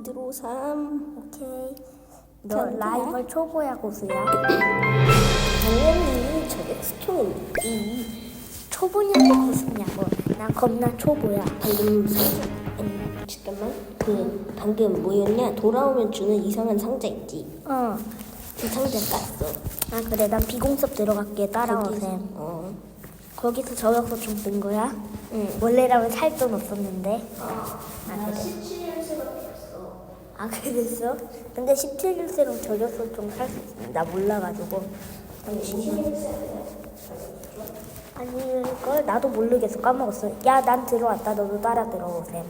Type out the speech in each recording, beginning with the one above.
니트로 3 오케이. 너전 라이벌 초보야 고수야? 당연히 저게 스톤이지 초보냐고 고수냐고. 난 겁나 초보야. 방금 상자 아니 잠깐만 그 방금 뭐였냐 돌아오면 주는 이상한 상자 있지 어. 그 상자 깠어 아 그래 난 비공섭 들어갈게 거기서- 따라오셈. 어 거기서 저격소 좀뜬 거야? 응. 원래라면 살 돈 없었는데. 아 그래. 17년생밖에 아 그랬어? 근데 17일세로 저격소 좀살 수 있어. 나 몰라가지고. 아닐걸? 나도 모르겠어. 까먹었어. 야, 난 들어왔다. 너도 따라 들어오셈.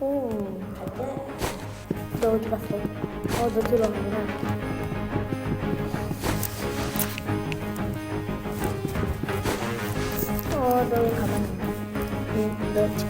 오. 너 어디 갔어? 어, 너 들어왔구나.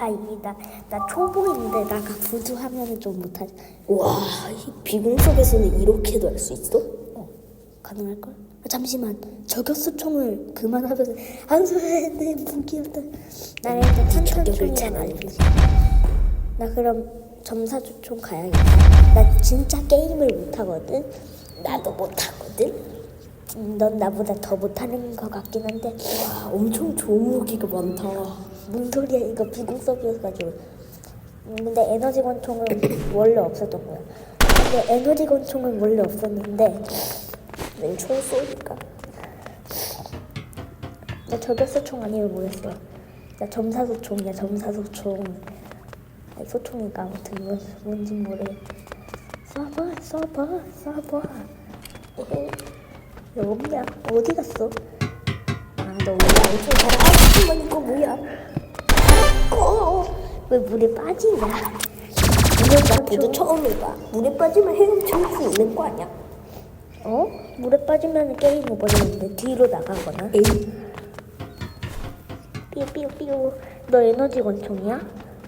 아니, 나, 나 초보인데 나가 부두 하면은 좀 못하지. 와 비공석에서는 이렇게도 할 수 있어? 어, 가능할걸? 아, 잠시만, 저격수 총을 그만하면서 안 쏘야 내 무기였다. 나 일단 탄탄총이란 잘 알지. 나 그럼 점사주총 가야겠다. 나 진짜 게임을 못하거든. 나도 못하거든 음, 넌 나보다 더 못하는 것 같긴 한데 와 엄청 좋은 무기가 많다 뭔 소리야 이거 비공섭이어가지고. 음, 근데 에너지 권총은 원래 없었던 거야. 근데 에너지 권총은 원래 없었는데 난총 쏘니까. 나 저격수총 아니면 뭐였어? 나 점사소총이야 점사소총. 아니 소총이가? 아무튼 뭔, 뭔지 모르겠 쏴봐 쏴봐 쏴봐. 왜 없냐? 어디 갔어? 아너 원래 엄청 아 잠깐만 이거 뭐야? 어, 왜 물에 빠지냐 나 보드 처음 해봐 물에 빠지면 헤엄칠 수 있는 거 아니야? 어? 물에 빠지면 게임 오버되는데 뒤로 나가거나 에이 삐삐삐 너 에너지 권총이야?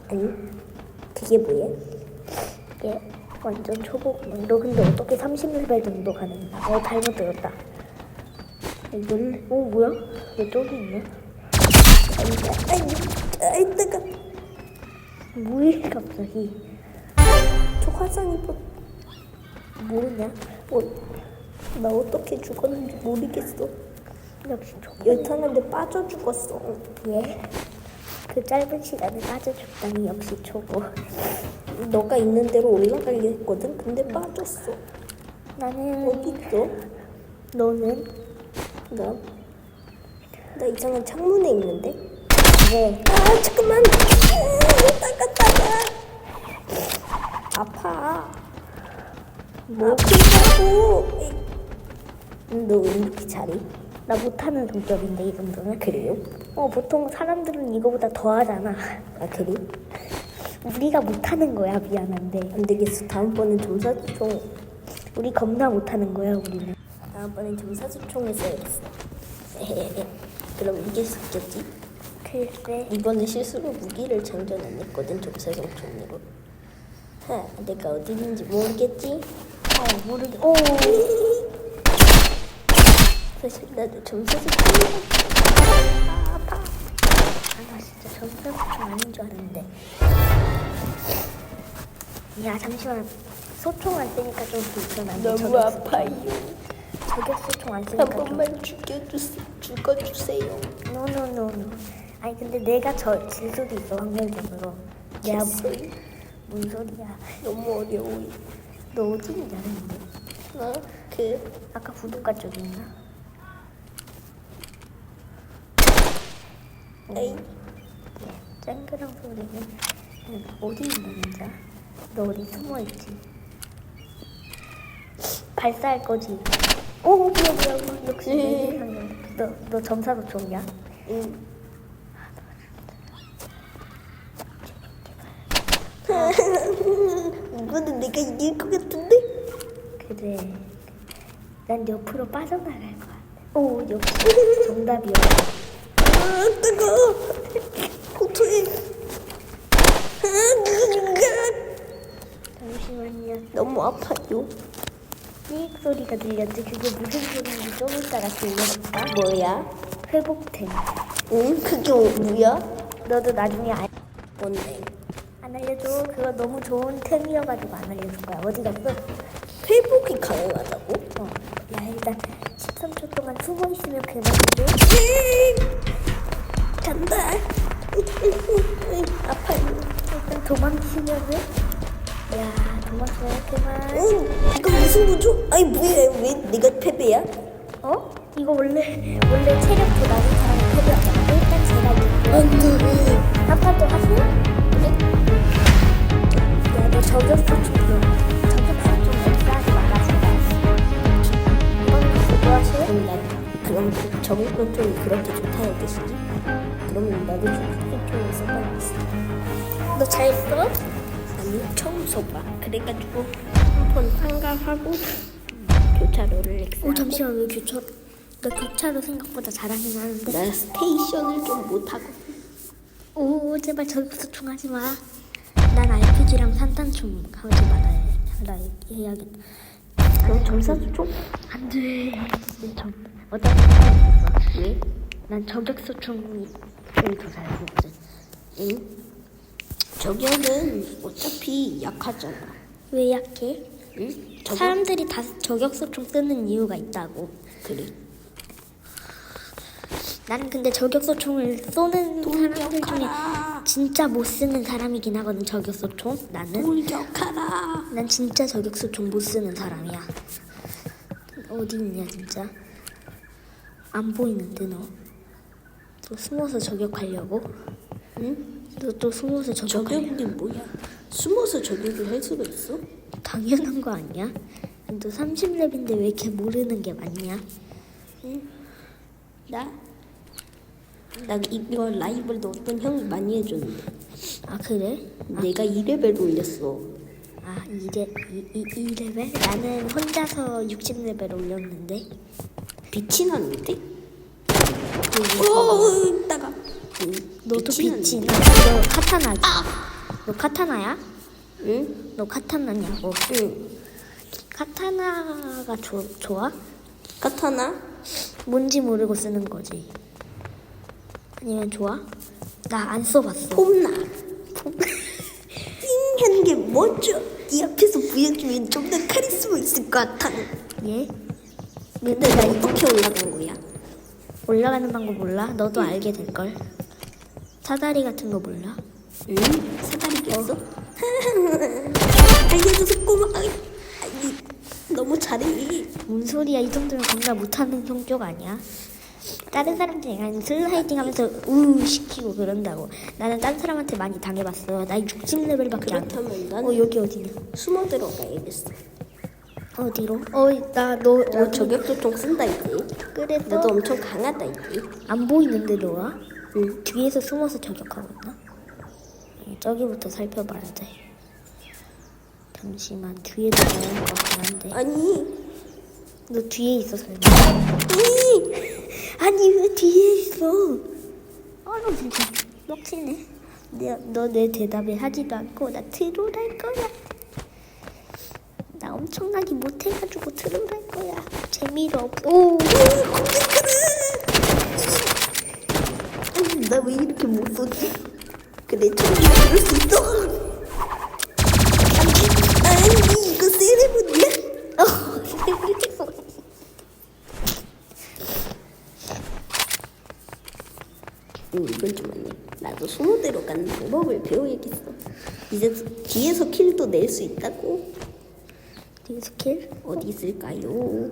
아니 그게 뭐야? 얘 완전 초보구만 너 근데 어떻게 30레벨 정도 가능해? 어 잘못 들었다 놀... 어 뭐야? 왜 저기 있냐? 아이 아 이 뜨거 뭐해 갑자기 저 화상이 뭐 모르냐? 어, 나 어떻게 죽었는지 모르겠어 역시 초보 열탄한데 빠져 죽었어 얘? 그 짧은 시간에 빠져 죽다니 역시 초보 너가 있는 대로 올라가려 했거든 근데 빠졌어 나는 어디 있어? 너는? 나? 나 이상한 창문에 있는데? 왜? 아 잠깐만 따가 따가 아파 뭐 아프다고 너 왜 이렇게 잘해? 나 못하는 성격인데 이 정도는? 그래요? 어 보통 사람들은 이거보다 더 하잖아 아 그래? 우리가 못하는 거야 미안한데 안 되겠어 다음번엔 점사총 우리 겁나 못하는 거야 우리는 다음번엔 점사총에 써야겠어 에헤헤. 그럼 이길 수 있겠지? 글쎄 이번에 실수로 무기를 장전 안 했거든 점사총으로. 하 내가 어디 있는지 모르겠지? 어 모르겠 오! 사실 나도 점사총 아, 아파. 아나 진짜 전설소총 아닌 줄 알았는데. 야 잠시만. 소총 안 쓰니까 좀 불편한데 너무 아파요. 저격소총 안한 쓰니까 좀 번만 죽여주세요. 죽어주세요. 노노노노 아니 근데 내가 저질 수도 있어 확률적으로 야 됐어요. 뭔 소리야 너무 어려워 너 어디 있냐 근데 나그 아까 부둣가 쪽에 있나? 에이 쨍그랑 소리는 응, 어디 있나 진짜? 너 어디 숨어 있지? 발사할 거지? 오 뭐야 뭐야 뭐야 역시 내 세상에 너너 점사도 총이야? 응. 이거는 내가 이길 것 같은데? 그래. 난 옆으로 빠져나갈 것 같아. 오, 역시 정답이야. 아, 뜨거. 고토해. 아, 잠시만요. 너무 아파요. 삑 소리가 들렸지. 그게 무슨 소리인지 좀 이따가 들려줄까? 뭐야? 회복템. 응? 그게 뭐야? 너도 나중에 알, 뭔데? 안 알려줘. 그거 너무 좋은 템이어가지고 안 알려줄 거야. 어디 갔어? 회복이 가능하다고? 어. 야, 일단 13초 동안 숨어 있으면 그만이지. 간다. 아파요. 일단 도망치면은. 야, 도망쳐야 그만. 응, 이거 무슨 구조? 아니 뭐야? 왜 내가 패배야? 어? 이거 원래 원래 체력도 낮 그래가지고 한번 한가하고 교차로를 엑스. 오 잠시만 왜 교차? 너 교차로 생각보다 잘하긴 하는데. 나 스테이션을 좀 못하고. 오 제발 저격수 총 하지 마. 난 RPG랑 산탄총 하지 말아야 나 해야겠다. 그럼 점사도 좀 안돼. 내 점. 어차피. 왜? 난 저격수 총이 더 잘하거든. 응? 저격은 어차피 약하잖아. 왜 약해? 응? 저격 사람들이 다 저격수 총 쓰는 이유가 있다고. 그래. 나는 근데 저격수 총을 쏘는 사람들 중에. 진짜 못 쓰는 사람이긴 하거든 저격수 총. 나는 돌격하라. 난 진짜 저격수 총못 쓰는 사람이야. 어디 있냐 진짜? 안 보이는데 너. 또 숨어서 저격하려고? 응? 너 또 숨어서 저격하려고? 저격이 뭐야? 숨어서 저격을 할 수가 있어? 당연한 거 아니야? 너 30렙인데 왜 이렇게 모르는 게 많냐? 나? 나 이거 라이벌도 어떤 형이 많이 해줬는데 아 그래? 내가 2레벨 올렸어 아 이레 이, 이, 이 레벨? 나는 혼자서 60레벨 올렸는데 빛이 나는데? 오 따가 너도 빛이 빛이 나는데? 나. 너 카타나지? 너 카타나야? 응? 너 카타나냐고? 응 카타나가 조, 좋아? 카타나? 뭔지 모르고 쓰는 거지. 아니면 좋아? 나 안 써봤어. 폼나 잉한 게 뭐죠? 이 앞에서 보여주면 좀 더 카리스마 있을 것 같아 예? 근데 나 어떻게 올라간 거야? 올라가는 방법 몰라? 너도 알게 될걸. 사다리 같은 거 몰라? 응? 사다리 꼈어? 알려줘서 고마워 아니 너무 잘해 뭔 소리야? 이 정도면 겁나 못하는 성격 아니야? 다른 사람들이 그냥 슬라이딩 하면서 우 시키고 그런다고. 나는 다른 사람한테 많이 당해봤어. 나 60레벨밖에 안 돼. 그렇다면 나는 어 여기 어디냐? 숨어 들어가야겠어 어디로? 어, 나너너 저격조총 쓴다 이제 그래 너도 너 엄청 강하다 이제 안 보이는데 너와? 응 뒤에서 숨어서 저격하고 있나? 어, 저기부터 살펴봐야 돼. 잠시만 뒤에도 나올 것 같긴 한데. 아니 너 뒤에 있어 설마? 아니 아니 왜 뒤에 있어? 아너 진짜 뻑치네. 너내 대답에 하지도 않고 나 트롤 할 거야. 나 엄청나게 못해가지고 트롤 할 거야. 재미로 없. 오. 나 왜 이렇게 못 쏘지? 그래 처음에 그럴 수 있어 아니 아니 이거 세레모니야? 어. 응 이건 좀 아니야 나도 숨어 들어가는 방법을 배워야겠어 이제 뒤에서 킬도 낼 수 있다고 뒤에 스킬? 어디 있을까요?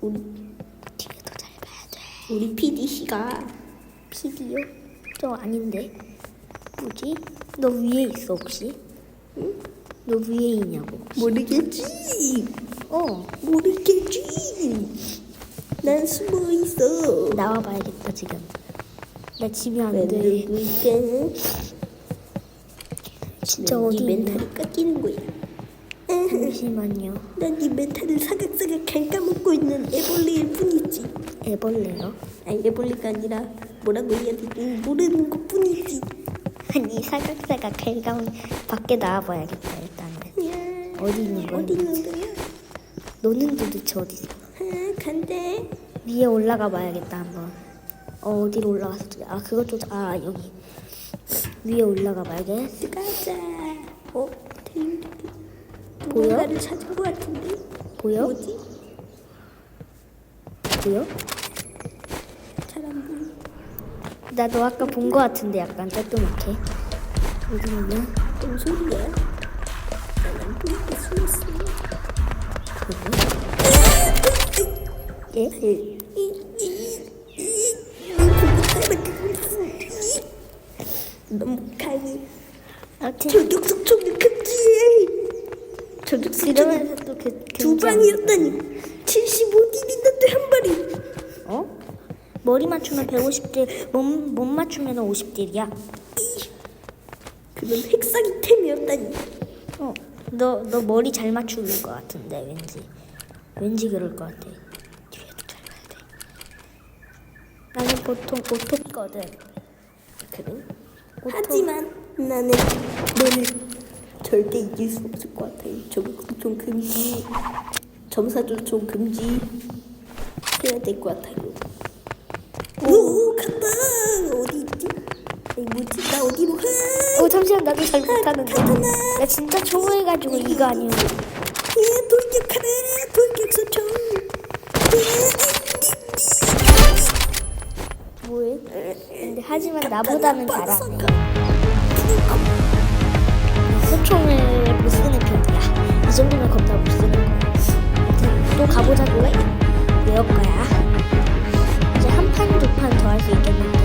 우리 뒤에도 잘 봐야 돼. 우리 PD씨가 PD요? 저 아닌데. 뭐지? 너 위에 있어 혹시? 응? 너 위에 있냐고. 모르겠지 어. 모르겠지 난 숨어 있어 나와봐야겠다 지금. 나왜안 돼. 누굴까 진짜 네 어디? 멘탈이 깎이는 거야. 잠시만요. 난 네 멘탈을 사각사각 갉아먹고 있는 애벌레일 뿐이지. 애벌레요? 아니 애벌레가 아니라 뭐라고 해야 되지 모르는 것 뿐이지. 아니 사각사각 갈감 밖에 나와봐야겠다 일단은. 어디 있는 거야? 어디 있는 거야? 너는 도대체 어디 있어? 아 간대. 위에 올라가 봐야겠다 한번. 어 어디로 올라갔었지? 아 그것도 아 여기 위에 올라가 봐야겠. 가자. 어? 들린다. 보여? 누군가를 찾은 것 같은데. 보여? 뭐지? 보여? 잘 안 보여. 나 너 아까 본 거 같은데 약간. 어디 있냐? 뭔 소리야? 숨었어. 예? 너무 강해. 아무튼 저격수 총을 금지해. 저격수 총이 그러면서 또그 두 방이었다니. 머리 맞추면 150딜, 몸, 몸 맞추면 50딜이야. 그건 핵사기 템이었다니. 어, 너, 너 머리 잘 맞추는 것 같은데, 왠지. 왠지 그럴 것 같아. 뒤에도 잘 가야 돼. 나는 보통 오토거든. 그래? 오토- 하지만 나는 너를 절대 이길 수 없을 것 같아. 저격수 총 금지. 점사 조 총 금지. 해야 될 것 같아요. 오, 간다. 어디 있지? 아니, 뭐지? 나 어디로 가? 어, 잠시만, 나도 잘 못하는데. 나 진짜 초보해가지고 이거 아니면. 예, 돌격하라. 돌격수 총. 뭐해? 근데 하지만 나보다는 잘하네. 소총을 못 쓰는 편이야. 이 정도면 겁나 못 쓰는 거야. 아무튼 또 가보자고. 외울 거야. 한 판, 두판 더 할 수 있겠는데.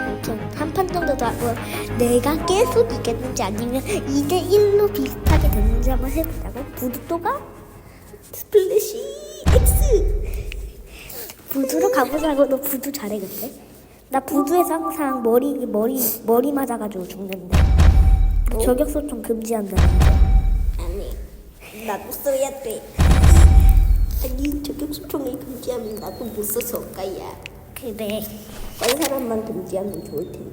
아무튼 한 판 정도 더 하고 내가 계속 이겼는지 아니면 2대1로 비슷하게 됐는지 한번 해보자고. 부두 또 가? 스플래시 X. 부두로 가보자고. 너 부두 잘해 근데? 나 부두에서 항상 머리 머리 머리 맞아가지고 죽는데. 저격소 좀 금지한다는데. 아니, 나도 써야 돼. 아니, 저격 수 총을 금지하면 나도 못 써서 엇가야. 그래. 딴 사람만 금지하면 좋을 텐데.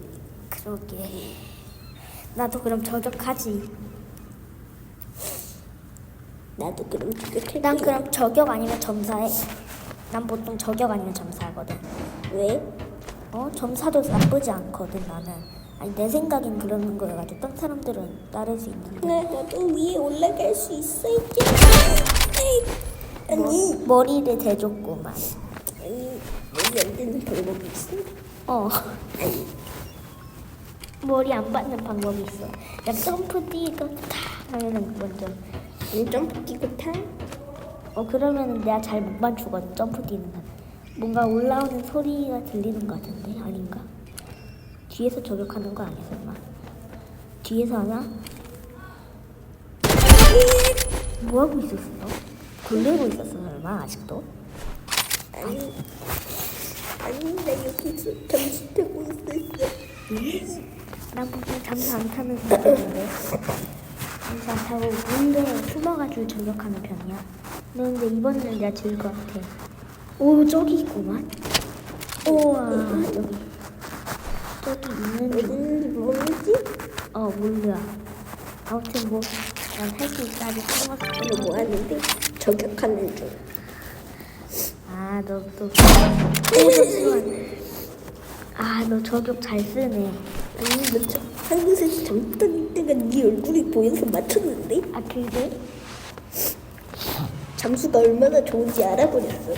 그러게. 나도 그럼 저격하지. 나도 그럼 저격할 난. 그럼 저격 아니면 점사해. 난 보통 저격 아니면 점사하거든. 왜? 어 점사도 나쁘지 않거든 나는. 아니 내 생각엔 그러는 거여가지고 딴 사람들은 따를 수 있는데. 나 나도 위에 올라갈 수 있어 이제. 에이, 아니, 머리를 대줬구만. 아니, 머리 안 되는 방법이 있어? 어. 머리 안 받는 방법이 있어. 그냥 점프 뛰고 탁 하면은 먼저. 아니, 점프 뛰고 타? 어 그러면은 내가 잘 못 맞추거든 점프 뛰는 건. 뭔가 올라오는 소리가 들리는 것 같은데 아닌가? 뒤에서 저격하는 거 아니야 설마? 뒤에서 하나? 뭐 하고 있었어? 너? 돌리고 있었어 설마 아직도? 아니, 아니, 나 여기서 잠시 타고 있었어. 난 보통 잠수 안 타는 스타일인데 잠수 안 타고 문데 숨어가지고 저격하는 편이야. 너 근데 이번에는 내가 질 것 같아. 오 저기 있구만. 우와 저기 저기 있는 중. 어딘지 모르지? 어 몰라. 아무튼 뭐 난 할 수 있다 아직 생각. 너뭐 하는데? 저격하는 중. 아 너 또. 오 잠시만. 아너 저격 잘 쓰네. 아니, 너저 한국에서 잠깐 때가 네 얼굴이 보여서 맞췄는데? 아 그래? 잠수가 얼마나 좋은지 알아버렸어.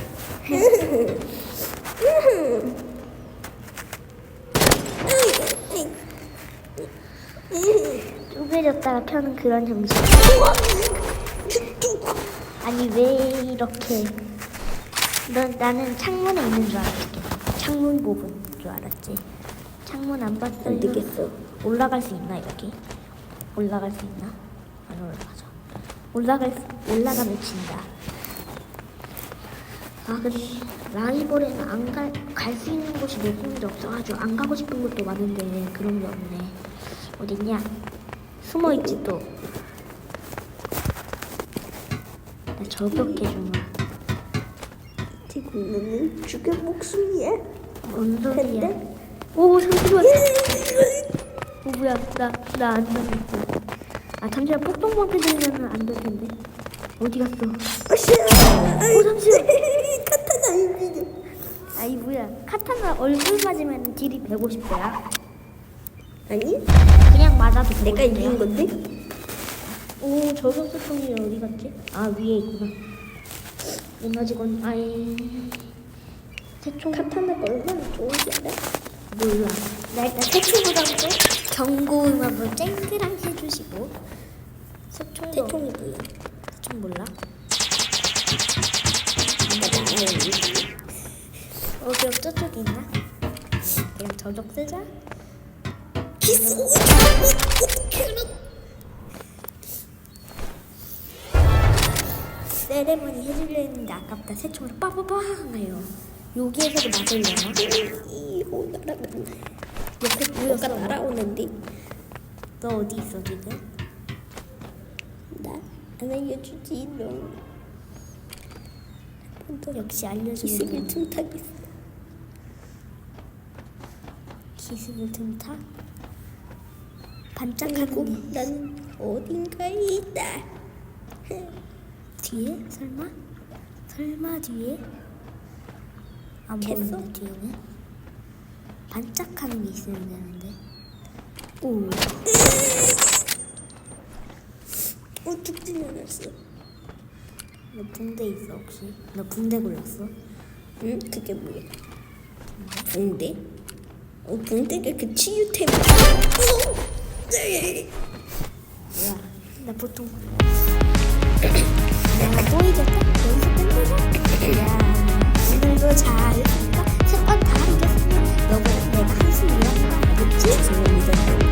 쪼개졌다가 펴는 그런 아니 왜 이렇게? 너 나는 창문에 있는 줄 알았지. 창문 부분 줄 알았지. 창문 안 봤어요. 안 되겠어. 올라갈 수 있나 여기? 올라갈 수 있나? 안 올라가죠. 올라갈 수- 올라가면 진다. 아 근데 라이벌에는 안 갈 갈 수 있는 곳이 몇 군데 없어가지고 안 가고 싶은 곳도 많은데 그런 게 없네. 어딨냐? 숨어 있지 또. 나 저격해 주마. 지금 너는 죽여 목숨이야. 뭔 소리야? 근데? 오 잠시만. 오 뭐야 나나안 당했어. 아 잠시만 폭동방패 들면은 안될 텐데. 어디 갔어? 아씨야. 오 잠시만. 카타나 이기려. 아이 뭐야 카타나 얼굴 맞으면 딜이 150대야. 아니? 그냥 맞아도 내가 150 대야. 이긴 건데? 오 저격수총이 어디 갔지? 아 위에 있구나. 에너지건 아이 태총 카타나가 얼마나 좋은지 알아? 몰라. 나 일단 태총보다도 경고음악으로 쨍그랑 해주시고 태총 태총이 뭐야? 태총 몰라? 내가 어 그럼 저쪽에 있나? 그냥 저격 쓰자. 키스. 세레머니 해주려 했는데 아깝다. 새총으로 빠바바 하요. 여기에서도 맞으려나? 이호 날아가네. 옆에 뭐가 보였어? 날아오는데? 너 어디 있어 지금? 나안 알려주지 너. 역시 알려주는 기습을 틈타겠어. 기습을 틈타? 반짝하는 나는 어딘가에 있다. 뒤에? 설마? 설마 뒤에? 안 겠어? 보이는데 뒤에는? 반짝하는 게 있으면 되는데 오 어 죽진 않았어. 너 붕대 있어 혹시? 너 붕대 골랐어? 응? 그게 뭐야? 붕대? 어 붕대가 그 치유템. 뭐야 나 보통 보이겠다? 여기서 끝내자. 야, 오늘도 잘 했다. 세번다 이겼어. 너가 내가 한숨 이었나? 그치?